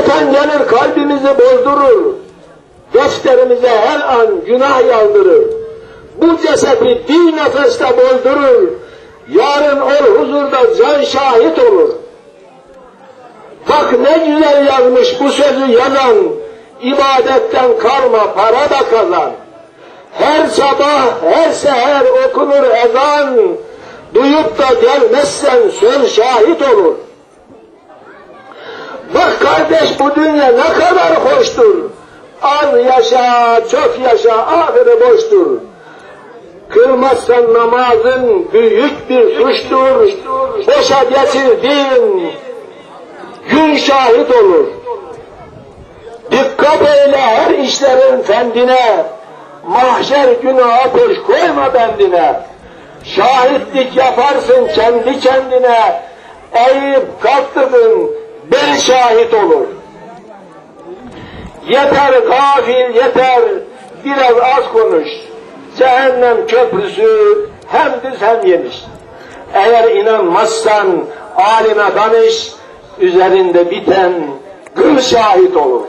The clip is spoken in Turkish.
Şeytan gelir kalbimizi bozdurur. Defterimize her an günah yaldırır. Bu cesedi bir nefeste bozdurur. Yarın o huzurda can şahit olur. Bak ne güzel yazmış bu sözü yazan, ibadetten karma para da kazan. Her sabah, her seher okunur ezan, duyup da gelmezsen söz şahit olur. Kardeş bu dünya ne kadar hoştur. Az yaşa, çok yaşa, ahire boştur. Kılmazsan namazın büyük bir suçtur. Boşa geçirdin, gün şahit olur. Dikkat eyle her işlerin fendine, mahşer günahı koş koyma bendine. Şahitlik yaparsın kendi kendine, eğip kalktırdın, şahit olur. Yeter gafil yeter, biraz az konuş. Cehennem köprüsü hem düz hem yemiş. Eğer inanmazsan alime danış, üzerinde biten gül şahit olur.